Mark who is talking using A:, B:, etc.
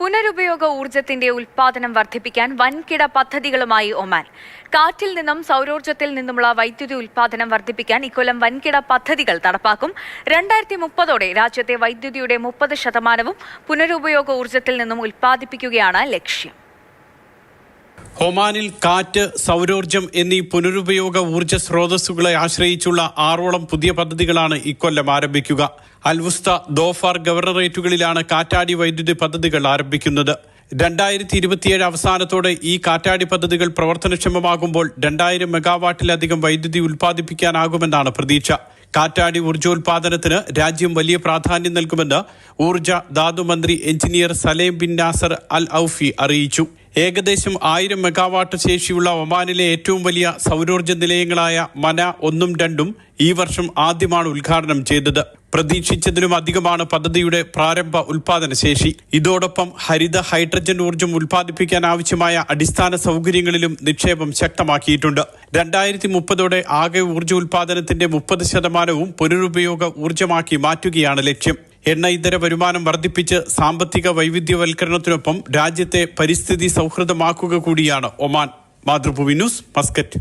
A: പുനരുപയോഗ ഊർജത്തിന്റെ ഉൽപാദനം വർദ്ധിപ്പിക്കാൻ വൻകിട പദ്ധതികളുമായി ഒമാൻ. കാറ്റിൽ നിന്നും സൗരോർജത്തിൽ നിന്നുമുള്ള വൈദ്യുതി ഉൽപാദനം വർദ്ധിപ്പിക്കാൻ ഇക്കൊല്ലം വൻകിട പദ്ധതികൾ നടപ്പാക്കും. രണ്ടായിരത്തി മുപ്പതോടെ രാജ്യത്തെ വൈദ്യുതിയുടെ മുപ്പത് ശതമാനവും പുനരുപയോഗ ഊർജത്തിൽ നിന്നും ഉൽപ്പാദിപ്പിക്കുകയാണ് ലക്ഷ്യം.
B: ഒമാനിൽ കാറ്റ് സൗരോർജം എന്നീ പുനരുപയോഗ ഊർജ സ്രോതസ്സുകളെ ആശ്രയിച്ചുള്ള ആറോളം പുതിയ പദ്ധതികളാണ് ഇക്കൊല്ലം ആരംഭിക്കുക. അൽവുസ്ത ദോഫാർ ഗവർണറേറ്റുകളിലാണ് കാറ്റാടി വൈദ്യുതി പദ്ധതികൾ ആരംഭിക്കുന്നത്. രണ്ടായിരത്തി ഇരുപത്തിയേഴ് അവസാനത്തോടെ ഈ കാറ്റാടി പദ്ധതികൾ പ്രവർത്തനക്ഷമമാകുമ്പോൾ രണ്ടായിരം മെഗാവാട്ടിലധികം വൈദ്യുതി ഉൽപ്പാദിപ്പിക്കാനാകുമെന്നാണ് പ്രതീക്ഷ. കാറ്റാടി ഊർജോൽപാദനത്തിന് രാജ്യം വലിയ പ്രാധാന്യം നൽകുമെന്ന് ഊർജ ധാതുമന്ത്രി engineer Salem bin Nasser al Aufi അറിയിച്ചു. ഏകദേശം ആയിരം മെഗാവാട്ട് ശേഷിയുള്ള ഒമാനിലെ ഏറ്റവും വലിയ സൗരോർജ നിലയങ്ങളായ മന ഒന്നും രണ്ടും ഈ വർഷം ആദ്യമാണ് ഉദ്ഘാടനം ചെയ്തത്. പ്രതീക്ഷിച്ചതിലും അധികമാണ് പദ്ധതിയുടെ പ്രാരംഭ ഉൽപാദന ശേഷി. ഇതോടൊപ്പം ഹരിത ഹൈഡ്രജൻ ഊർജം ഉൽപ്പാദിപ്പിക്കാൻ ആവശ്യമായ അടിസ്ഥാന സൗകര്യങ്ങളിലും നിക്ഷേപം ശക്തമാക്കിയിട്ടുണ്ട്. രണ്ടായിരത്തി മുപ്പതോടെ ആകെ ഊർജ ഉൽപാദനത്തിന്റെ മുപ്പത് ശതമാനവും പുനരുപയോഗ ഊർജമാക്കി മാറ്റുകയാണ് ലക്ഷ്യം. എണ്ണ ഇതര വരുമാനം വർദ്ധിപ്പിച്ച് സാമ്പത്തിക വൈവിധ്യവൽക്കരണത്തിനൊപ്പം രാജ്യത്തെ പരിസ്ഥിതി സൗഹൃദമാക്കുക കൂടിയാണ് ഒമാൻ. Mathrubhumi news Muscat.